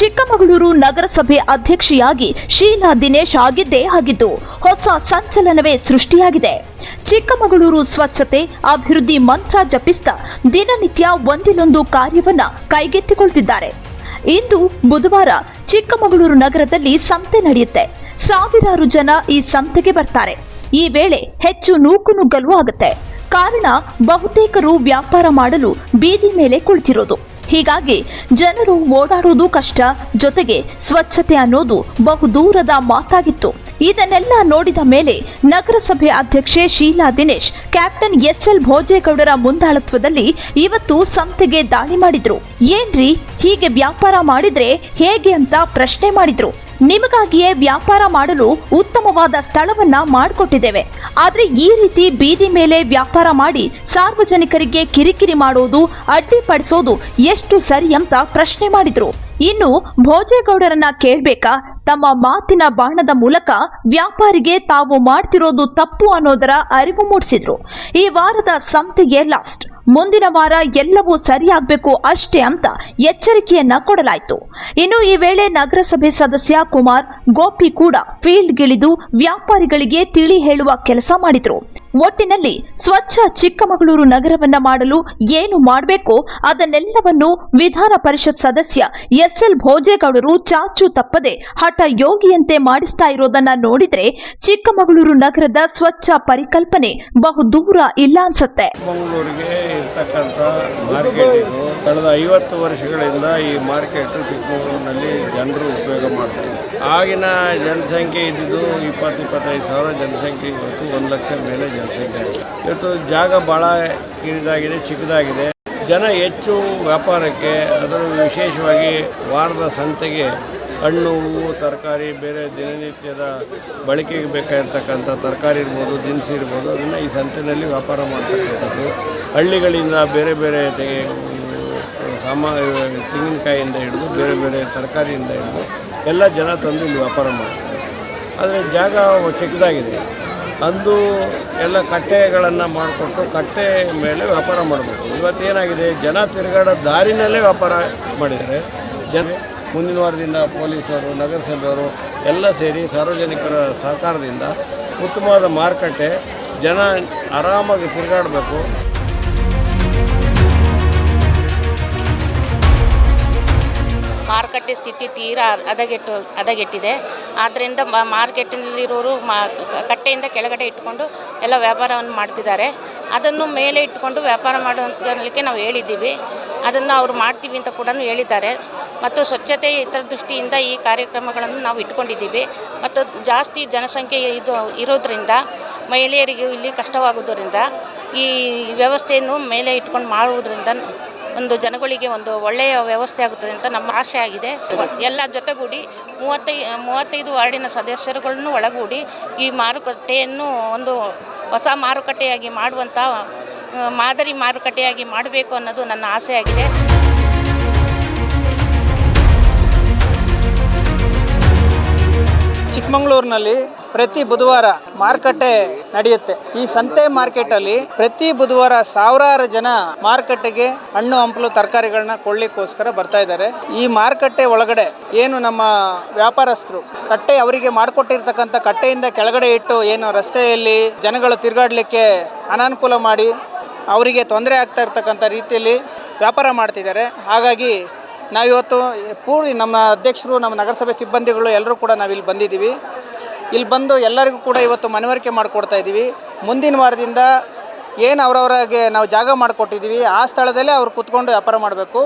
ಚಿಕ್ಕಮಗಳೂರು ನಗರಸಭೆ ಅಧ್ಯಕ್ಷೆಯಾಗಿ ಶೀಲಾ ದಿನೇಶ್ ಆಗಿದ್ದೇ ಆಗಿದ್ದು, ಹೊಸ ಸಂಚಲನವೇ ಸೃಷ್ಟಿಯಾಗಿದೆ. ಚಿಕ್ಕಮಗಳೂರು ಸ್ವಚ್ಛತೆ, ಅಭಿವೃದ್ಧಿ ಮಂತ್ರ ಜಪಿಸ್ತಾ ದಿನನಿತ್ಯ ಒಂದಿನೊಂದು ಕಾರ್ಯವನ್ನ ಕೈಗೆತ್ತಿಕೊಳ್ತಿದ್ದಾರೆ. ಇಂದು ಬುಧವಾರ ಚಿಕ್ಕಮಗಳೂರು ನಗರದಲ್ಲಿ ಸಂತೆ ನಡೆಯುತ್ತೆ. ಸಾವಿರಾರು ಜನ ಈ ಸಂತೆಗೆ ಬರ್ತಾರೆ. ಈ ವೇಳೆ ಹೆಚ್ಚು ನೂಕುನುಗ್ಗಲು ಆಗುತ್ತೆ. ಕಾರಣ ಬಹುತೇಕರು ವ್ಯಾಪಾರ ಮಾಡಲು ಬೀದಿ ಮೇಲೆ ಕುಳಿತಿರೋದು. ಹೀಗಾಗಿ ಜನರು ಓಡಾಡೋದು ಕಷ್ಟ, ಜೊತೆಗೆ ಸ್ವಚ್ಛತೆ ಅನ್ನೋದು ಬಹುದೂರದ ಮಾತಾಗಿತ್ತು. ಇದನ್ನೆಲ್ಲ ನೋಡಿದ ಮೇಲೆ ನಗರಸಭೆ ಅಧ್ಯಕ್ಷೆ Sheela Dinesh, captain S L ಭೋಜೇಗೌಡರ ಮುಂದಾಳತ್ವದಲ್ಲಿ ಇವತ್ತು ಸಂತೆಗೆ ದಾಳಿ ಮಾಡಿದ್ರು. ಏನ್ರಿ? ಹೀಗೆ ವ್ಯಾಪಾರ ಮಾಡಿದ್ರೆ ಹೇಗೆ ಅಂತ ಪ್ರಶ್ನೆ ಮಾಡಿದ್ರು. ನಿಮಗಾಗಿಯೇ ವ್ಯಾಪಾರ ಮಾಡಲು ಉತ್ತಮವಾದ ಸ್ಥಳವನ್ನ ಮಾಡಿಕೊಟ್ಟಿದ್ದೇವೆ. ಆದ್ರೆ ಈ ರೀತಿ ಬೀದಿ ಮೇಲೆ ವ್ಯಾಪಾರ ಮಾಡಿ ಸಾರ್ವಜನಿಕರಿಗೆ ಕಿರಿಕಿರಿ ಮಾಡೋದು ಅಡ್ಡಿಪಡಿಸೋದು ಎಷ್ಟು ಸರಿ ಅಂತ ಪ್ರಶ್ನೆ ಮಾಡಿದ್ರು. ಇನ್ನು ಭೋಜೇಗೌಡರನ್ನ ಕೇಳ್ಬೇಕಾ? ತಮ್ಮ ಮಾತಿನ ಬಾಣದ ಮೂಲಕ ವ್ಯಾಪಾರಿಗೆ ತಾವು ಮಾಡ್ತಿರೋದು ತಪ್ಪು ಅನ್ನೋದರ ಅರಿವು ಮೂಡಿಸಿದ್ರು. ಈ ವಾರದ ಸಂತೆಗೆ ಲಾಸ್ಟ್ ಮುಂದಿನ ವಾರ ಎಲ್ಲವೂ ಸರಿಯಾಗಬೇಕು ಅಷ್ಟೇ ಅಂತ ಎಚ್ಚರಿಕೆಯನ್ನ ಕೊಡಲಾಯಿತು. ಇನ್ನು ಈ ವೇಳೆ ನಗರಸಭೆ ಸದಸ್ಯ ಕುಮಾರ್ ಗೋಪಿ ಕೂಡ ಫೀಲ್ಡ್ಗಿಳಿದು ವ್ಯಾಪಾರಿಗಳಿಗೆ ತಿಳಿ ಹೇಳುವ ಕೆಲಸ ಮಾಡಿದ್ರು. ಒಟ್ಟಿನಲ್ಲಿ ಸ್ವಚ್ಛ ಚಿಕ್ಕಮಗಳೂರು ನಗರವನ್ನ ಮಾಡಲು ಏನು ಮಾಡಬೇಕು ಅದನ್ನೆಲ್ಲವನ್ನು ವಿಧಾನ ಪರಿಷತ್ ಸದಸ್ಯ ಎಸ್ ಎಲ್ ಭೋಜೇಗೌಡರು ಚಾಚು ತಪ್ಪದೆ ಹಠ ಯೋಗಿಯಂತೆ ಮಾಡಿಸ್ತಾ ಇರೋದನ್ನ ನೋಡಿದ್ರೆ ಚಿಕ್ಕಮಗಳೂರು ನಗರದ ಸ್ವಚ್ಛ ಪರಿಕಲ್ಪನೆ ಬಹುದೂರ ಇಲ್ಲ ಅನ್ಸುತ್ತೆ. ಚಿಕ್ಕಮಗಳೂರಿಗೆ ಇರ್ತಕ್ಕಂಥ ಮಾರ್ಕೆಟಿಗೂ ಕಳೆದ ಐವತ್ತು ವರ್ಷಗಳಿಂದ ಈ ಮಾರ್ಕೆಟ್ ಚಿಕ್ಕಮಗಳೂರಿನಲ್ಲಿ ಜನರು ಉಪಯೋಗ ಮಾಡ್ತಾರೆ ಆಗಿನ ಜನಸಂಖ್ಯೆ ಇದ್ದಿದ್ದು ಇಪ್ಪತ್ತು, ಇಪ್ಪತ್ತೈದು ಸಾವಿರ ಜನಸಂಖ್ಯೆ ಇವತ್ತು ಒಂದು ಲಕ್ಷ ಮೇಲೆ ಜನಸಂಖ್ಯೆ ಇವತ್ತು ಜಾಗ ಬಹಳ ಕಿರಿದಾಗಿದೆ, ಚಿಕ್ಕದಾಗಿದೆ. ಜನ ಹೆಚ್ಚು ವ್ಯಾಪಾರಕ್ಕೆ ಅದರಲ್ಲೂ ವಿಶೇಷವಾಗಿ ವಾರದ ಸಂತೆಗೆ ಹಣ್ಣು, ಹೂವು, ತರಕಾರಿ, ಬೇರೆ ದಿನನಿತ್ಯದ ಬಳಕೆಗೆ ಬೇಕಾಗಿರ್ತಕ್ಕಂಥ ತರಕಾರಿ ಇರ್ಬೋದು, ದಿನಸಿ ಇರ್ಬೋದು, ಅದನ್ನು ಈ ಸಂತೆಯಲ್ಲಿ ವ್ಯಾಪಾರ ಮಾಡ್ತಕ್ಕಂಥದ್ದು. ಹಳ್ಳಿಗಳಿಂದ ಬೇರೆ ಬೇರೆ ತೆಗೆ ಸಾಮಾ ತೆಂಗಿನಕಾಯಿಯಿಂದ ಹಿಡಿದು ಬೇರೆ ಬೇರೆ ತರಕಾರಿಯಿಂದ ಹಿಡಿದು ಎಲ್ಲ ಜನ ತಂದು ಇಲ್ಲಿ ವ್ಯಾಪಾರ ಮಾಡ್ತಾರೆ. ಆದರೆ ಜಾಗ ಚಿಕ್ಕದಾಗಿದೆ. ಅಂದು ಎಲ್ಲ ಕಟ್ಟೆಗಳನ್ನು ಮಾಡಿಕೊಟ್ಟು ಕಟ್ಟೆ ಮೇಲೆ ವ್ಯಾಪಾರ ಮಾಡಬೇಕು. ಇವತ್ತೇನಾಗಿದೆ, ಜನ ತಿರುಗಾಡೋ ದಾರಿನಲ್ಲೇ ವ್ಯಾಪಾರ ಮಾಡಿದರೆ ಜನ ಮುಂದಿನ ವಾರದಿಂದ ಪೊಲೀಸರು, ನಗರಸಭೆಯವರು ಎಲ್ಲ ಸೇರಿ ಸಾರ್ವಜನಿಕರ ಸಹಕಾರದಿಂದ ಉತ್ತಮವಾದ ಮಾರುಕಟ್ಟೆ, ಜನ ಆರಾಮಾಗಿ ತಿರುಗಾಡಬೇಕು. ಮಾರುಕಟ್ಟೆ ಸ್ಥಿತಿ ತೀರಾ ಹದಗೆಟ್ಟು, ಹದಗೆಟ್ಟಿದೆ. ಆದ್ದರಿಂದ ಮಾರ್ಕೆಟಿನಲ್ಲಿರೋರು ಮಾ, ಕಟ್ಟೆಯಿಂದ ಕೆಳಗಡೆ ಇಟ್ಕೊಂಡು ಎಲ್ಲ ವ್ಯಾಪಾರವನ್ನು ಮಾಡ್ತಿದ್ದಾರೆ. ಅದನ್ನು ಮೇಲೆ ಇಟ್ಕೊಂಡು ವ್ಯಾಪಾರ ಮಾಡೋದಕ್ಕೆ ನಾವು ಹೇಳಿದ್ದೀವಿ. ಅದನ್ನು ಅವರು ಮಾಡ್ತೀವಿ ಅಂತ ಕೂಡ ಹೇಳಿದ್ದಾರೆ. ಮತ್ತು ಸ್ವಚ್ಛತೆ ಇತರ ದೃಷ್ಟಿಯಿಂದ ಈ ಕಾರ್ಯಕ್ರಮಗಳನ್ನು ನಾವು ಇಟ್ಕೊಂಡಿದ್ದೀವಿ. ಮತ್ತು ಜಾಸ್ತಿ ಜನಸಂಖ್ಯೆ ಇದು ಇರೋದ್ರಿಂದ, ಮಹಿಳೆಯರಿಗೆ ಇಲ್ಲಿ ಕಷ್ಟವಾಗೋದ್ರಿಂದ ಈ ವ್ಯವಸ್ಥೆಯನ್ನು ಮೇಲೆ ಇಟ್ಕೊಂಡು ಮಾಡುವುದರಿಂದ ಒಂದು ಜನಗಳಿಗೆ ಒಂದು ಒಳ್ಳೆಯ ವ್ಯವಸ್ಥೆ ಆಗುತ್ತದೆ ಅಂತ ನಮ್ಮ ಆಸೆ ಆಗಿದೆ. ಎಲ್ಲ ಜೊತೆಗೂಡಿ ಮೂವತ್ತೈ, ಮೂವತ್ತೈದು ವಾರ್ಡಿನ ಸದಸ್ಯರುಗಳನ್ನು ಒಳಗೂಡಿ ಈ ಮಾರುಕಟ್ಟೆಯನ್ನು ಒಂದು ಹೊಸ ಮಾರುಕಟ್ಟೆಯಾಗಿ ಮಾಡುವಂಥ ಮಾದರಿ ಮಾರುಕಟ್ಟೆಯಾಗಿ ಮಾಡಬೇಕು ಅನ್ನೋದು ನನ್ನ ಆಸೆಯಾಗಿದೆ. ಚಿಕ್ಕಮಗಳೂರಿನಲ್ಲಿ ಪ್ರತಿ ಬುಧವಾರ ಮಾರುಕಟ್ಟೆ ನಡೆಯುತ್ತೆ. ಈ ಸಂತೆ ಮಾರ್ಕೆಟಲ್ಲಿ ಪ್ರತಿ ಬುಧವಾರ ಸಾವಿರಾರು ಜನ ಮಾರುಕಟ್ಟೆಗೆ ಹಣ್ಣು, ಹಂಪಲು, ತರಕಾರಿಗಳನ್ನ ಕೊಳ್ಳಿಕ್ಕೋಸ್ಕರ ಬರ್ತಾ ಇದ್ದಾರೆ. ಈ ಮಾರುಕಟ್ಟೆ ಒಳಗಡೆ ಏನು ನಮ್ಮ ವ್ಯಾಪಾರಸ್ಥರು ಕಟ್ಟೆ ಅವರಿಗೆ ಮಾಡಿಕೊಟ್ಟಿರ್ತಕ್ಕಂಥ ಕಟ್ಟೆಯಿಂದ ಕೆಳಗಡೆ ಇಟ್ಟು ಏನು ರಸ್ತೆಯಲ್ಲಿ ಜನಗಳು ತಿರುಗಾಡಲಿಕ್ಕೆ ಅನಾನುಕೂಲ ಮಾಡಿ ಅವರಿಗೆ ತೊಂದರೆ ಆಗ್ತಾ ಇರ್ತಕ್ಕಂಥ ರೀತಿಯಲ್ಲಿ ವ್ಯಾಪಾರ ಮಾಡ್ತಿದ್ದಾರೆ. ಹಾಗಾಗಿ ನಾವಿವತ್ತು ಪೂರ್ತಿ ನಮ್ಮ ಅಧ್ಯಕ್ಷರು, ನಮ್ಮ ನಗರಸಭೆ ಸಿಬ್ಬಂದಿಗಳು ಎಲ್ಲರೂ ಕೂಡ ನಾವಿಲ್ಲಿ ಬಂದಿದ್ದೀವಿ. ಇಲ್ಲಿ ಬಂದು ಎಲ್ಲರಿಗೂ ಕೂಡ ಇವತ್ತು ಮನವರಿಕೆ ಮಾಡಿಕೊಡ್ತಾ ಇದ್ದೀವಿ. ಮುಂದಿನ ವಾರದಿಂದ ಏನು ಅವರವರಿಗೆ ನಾವು ಜಾಗ ಮಾಡಿಕೊಟ್ಟಿದ್ದೀವಿ, ಆ ಸ್ಥಳದಲ್ಲೇ ಅವ್ರು ಕೂತ್ಕೊಂಡು ವ್ಯಾಪಾರ ಮಾಡಬೇಕು.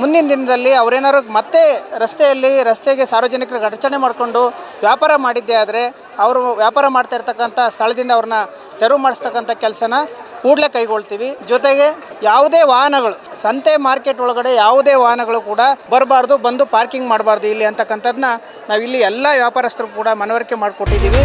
ಮುಂದಿನ ದಿನದಲ್ಲಿ ಅವರೇನಾದ್ರು ಮತ್ತೆ ರಸ್ತೆಯಲ್ಲಿ, ರಸ್ತೆಗೆ ಸಾರ್ವಜನಿಕರಿಗೆ ಅಡಚಣೆ ಮಾಡಿಕೊಂಡು ವ್ಯಾಪಾರ ಮಾಡಿದ್ದೇ ಆದರೆ, ಅವರು ವ್ಯಾಪಾರ ಮಾಡ್ತಾ ಇರ್ತಕ್ಕಂಥ ಸ್ಥಳದಿಂದ ಅವ್ರನ್ನ ತೆರವು ಮಾಡಿಸ್ತಕ್ಕಂಥ ಕೆಲಸನ ಕೂಡಲೇ ಕೈಗೊಳ್ತೀವಿ. ಜೊತೆಗೆ ಯಾವುದೇ ವಾಹನಗಳು, ಸಂತೆ ಮಾರ್ಕೆಟ್ ಒಳಗಡೆ ಯಾವುದೇ ವಾಹನಗಳು ಕೂಡ ಬರಬಾರ್ದು, ಬಂದು ಪಾರ್ಕಿಂಗ್ ಮಾಡಬಾರ್ದು ಇಲ್ಲಿ ಅಂತಕ್ಕಂಥದ್ದನ್ನ ನಾವು ಇಲ್ಲಿ ಎಲ್ಲ ವ್ಯಾಪಾರಸ್ಥರು ಕೂಡ ಮನವರಿಕೆ ಮಾಡಿಕೊಟ್ಟಿದ್ದೀವಿ.